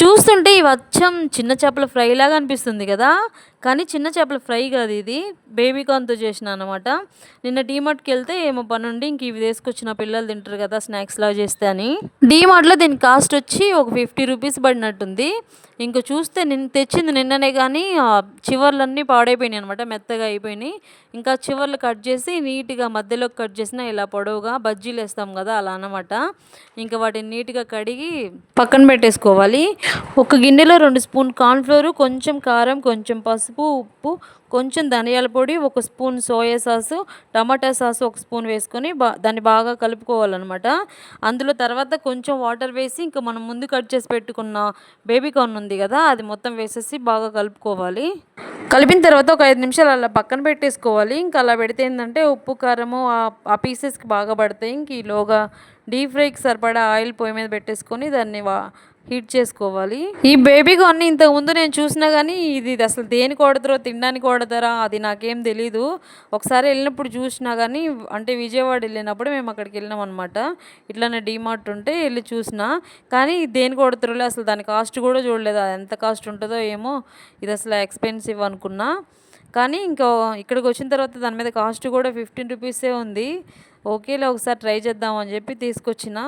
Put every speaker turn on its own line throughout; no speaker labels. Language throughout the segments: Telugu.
చూస్తుంటే ఇవి అచ్చం చిన్న చేపల ఫ్రై లాగా అనిపిస్తుంది కదా. కానీ చిన్న చేపల ఫ్రై కాదు ఇది. బేబీ కార్న్తో చేసిన అనమాట నిన్న డీమార్ట్కి వెళ్తే ఏమో పని ఉండి ఇంక ఇవి తీసుకొచ్చిన పిల్లలు తింటారు కదా స్నాక్స్ లాగా చేస్తే అని. డీమార్ట్లో దీని కాస్ట్ వచ్చి ఒక ఫిఫ్టీ రూపీస్ పడినట్టుంది. ఇంక చూస్తే నిన్న తెచ్చింది నిన్ననే కానీ చివర్లన్నీ పాడైపోయినాయి అనమాట మెత్తగా అయిపోయినాయి. ఇంకా చివర్లు కట్ చేసి నీట్గా మధ్యలో కట్ చేసిన ఇలా పొడవుగా బజ్జీలు వేస్తాం కదా అలా అనమాట ఇంకా వాటిని నీట్గా కడిగి పక్కన పెట్టేసుకోవాలి. ఒక గిన్నెలో రెండు స్పూన్ కార్న్ఫ్లోరు కొంచెం కారం కొంచెం పసుపు ఉప్పు కొంచెం ధనియాల పొడి ఒక spoon soya sauce tomato sauce ఒక స్పూన్ వేసుకొని బా దాన్ని బాగా కలుపుకోవాలన్నమాట. అందులో తర్వాత కొంచెం వాటర్ వేసి ఇంకా మనం ముందు కట్ చేసి పెట్టుకున్న బేబీ కార్న్ ఉంది కదా అది మొత్తం వేసేసి బాగా కలుపుకోవాలి. కలిపిన తర్వాత ఒక ఐదు నిమిషాలు అలా పక్కన పెట్టేసుకోవాలి. ఇంకా అలా పెడితే ఏంటంటే ఉప్పు కారము ఆ- ఆ పీసెస్కి బాగా పడతాయి. ఇంక ఈలోగా డీప్ ఫ్రైకి సరిపడా ఆయిల్ పొయ్యి మీద పెట్టేసుకొని దాన్ని వా హీట్ చేసుకోవాలి. ఈ బేబీ కార్న్ ఇంతకు ముందు నేను చూసినా కానీ ఇది అసలు దేనికి వాడతారో తినడానికి వాడతారా అది నాకేం తెలీదు. ఒకసారి వెళ్ళినప్పుడు చూసినా కానీ అంటే విజయవాడ వెళ్ళినప్పుడు మేము అక్కడికి వెళ్ళినాం అనమాట ఇట్లానే డీమార్ట్ ఉంటే వెళ్ళి చూసిన. కానీ దేనికి వాడతారో అసలు దాని కాస్ట్ కూడా చూడలేదు. అది ఎంత కాస్ట్ ఉంటుందో ఏమో ఇది అసలు ఎక్స్పెన్సివ్ అనుకున్నా. కానీ ఇంకా ఇక్కడికి వచ్చిన తర్వాత దాని మీద కాస్ట్ కూడా ఫిఫ్టీన్ రూపీసే ఉంది. ఓకేలే ఒకసారి ట్రై చేద్దాం అని చెప్పి తీసుకొచ్చిన.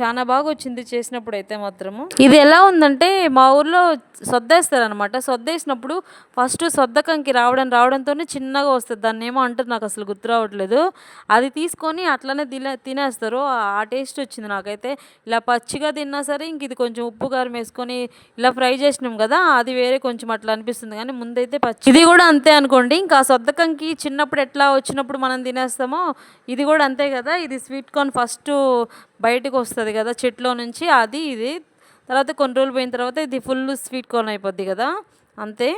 చాలా బాగా వచ్చింది చేసినప్పుడు అయితే మాత్రము. ఇది ఎలా ఉందంటే మా ఊర్లో సొద్దేస్తారు అనమాట సొద్దేసినప్పుడు ఫస్ట్ సొద్దకంకి రావడం రావడంతోనే చిన్నగా వస్తుంది. దాన్ని ఏమో అంటారు నాకు అసలు గుర్తు రావట్లేదు. అది తీసుకొని అట్లనే తినే తినేస్తారు. ఆ- టేస్ట్ వచ్చింది నాకైతే. ఇలా పచ్చిగా తిన్నా సరే ఇంక ఇది కొంచెం ఉప్పు కారం వేసుకొని ఇలా ఫ్రై చేసినాం కదా అది వేరే కొంచెం అట్లా అనిపిస్తుంది. కానీ ముందైతే పచ్చి ఇది కూడా అంతే అనుకోండి. ఇంకా సొద్దకంకి చిన్నప్పుడు ఎట్లా వచ్చినప్పుడు మనం తినేస్తామో ఇది కూడా అంతే కదా. ఇది స్వీట్ కార్న్ ఫస్ట్ బయటకు వస్తుంది కదా చెట్లో నుంచి అది ఇది. తర్వాత కొన్ని రోజులు పోయిన తర్వాత ఇది ఫుల్ స్వీట్ కార్న్ అయిపోద్ది కదా అంతే.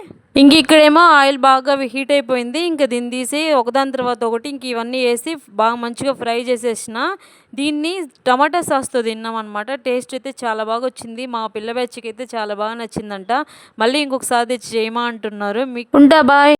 ఇంక ఇక్కడేమో ఆయిల్ బాగా హీట్ అయిపోయింది ఇంకా దీన్ని తీసి ఒకదాని తర్వాత ఒకటి ఇంక ఇవన్నీ వేసి బాగా మంచిగా ఫ్రై చేసేసిన. దీన్ని టమాటా సాస్తో తిన్నాం అనమాట టేస్ట్ అయితే చాలా బాగా వచ్చింది. మా పిల్ల బ్యాచ్కి అయితే చాలా బాగా నచ్చిందంట. మళ్ళీ ఇంకొకసారి తెచ్చి చేయమా అంటున్నారు. మీకు ఉంటా బాయ్.